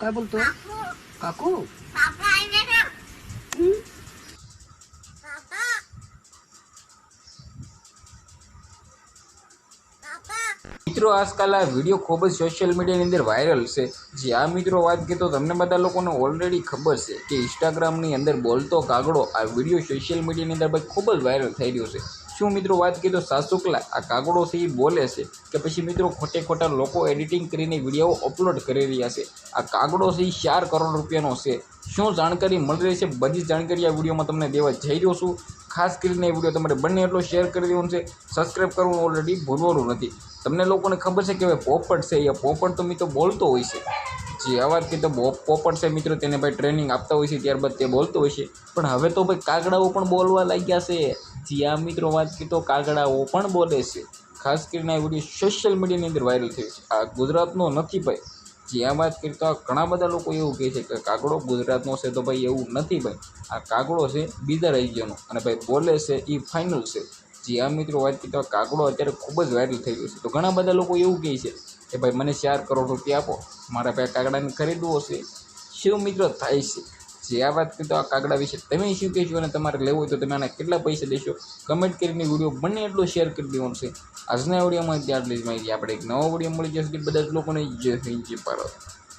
काय बोलतोय काकू મિત્રો આજકાલ આ વિડીયો ખૂબ જ સોશિયલ મીડિયાની અંદર વાયરલ છે જે આ મિત્રો વાત કીધો તમને બધા લોકોને ઓલરેડી ખબર છે કે ઇન્સ્ટાગ્રામની અંદર બોલતો કાગડો આ વિડીયો સોશિયલ મીડિયાની અંદર ભાઈ ખૂબ જ વાયરલ થઈ રહ્યો છે શું મિત્રો વાત કીધો સાસુકલા આ કાગડો છે એ બોલે છે કે પછી મિત્રો ખોટે ખોટા લોકો એડિટિંગ કરીને વીડિયો અપલોડ કરી રહ્યા છે. આ કાગડો છે એ ચાર કરોડ રૂપિયાનો છે. શું જાણકારી મળી રહી છે? બધી જાણકારી આ વિડીયોમાં તમને દેવા જઈ રહ્યો છું. ખાસ કરીને એ વીડિયો તમારે બંને એટલો શેર કરી દેવાનો છે. સબસ્ક્રાઈબ કરવું ઓલરેડી ભૂલવાનું નથી. તમને લોકોને ખબર છે કે હવે પોપટ છે. એ પોપટ તો મિત્રો બોલતો હોય છે. જે અવાજ કીધો તો પોપટ છે મિત્રો, તેને ભાઈ ટ્રેનિંગ આપતા હોય છે. ત્યારબાદ તે બોલતો હોય છે. પણ હવે તો ભાઈ કાગડાઓ પણ બોલવા લાગ્યા છે. જે આ મિત્રો વાત કીધો, કાગડાઓ પણ બોલે છે. ખાસ કરીને આ વીડિયો સોશિયલ મીડિયાની અંદર વાયરલ થયો છે. આ ગુજરાતનો નથી ભાઈ. જે આ વાત કરી તો ઘણા બધા લોકો એવું કહે છે કે કાગડો ગુજરાતનો છે તો ભાઈ એવું નથી ભાઈ. આ કાગડો છે બીજા રાજ્યનો અને ભાઈ બોલે છે એ ફાઇનલ છે. જે આ મિત્રો વાત કરી તો કાગડો અત્યારે ખૂબ જ વાયરલ થઈ ગયો છે. તો ઘણા બધા લોકો એવું કહે છે કે ભાઈ મને ચાર કરોડ રૂપિયા આપો, મારા ભાઈ કાગડાને ખરીદવો છે. શિવ મિત્રો થાય છે? જે આ વાત કરી તો આ કાગડા વિશે તમે શું કહેશો અને તમારે લેવો તો તમે આના કેટલા પૈસા દેશો? કમેન્ટ કરીને વીડિયો બંને એટલો શેર કરી દેવાનો છે. આજના વિડીયોમાં ત્યાં જ માહિતી આપણે એક નવો વીડિયો મળી જશે બધા જ લોકોને. જય હિન્દ, જય ભારત.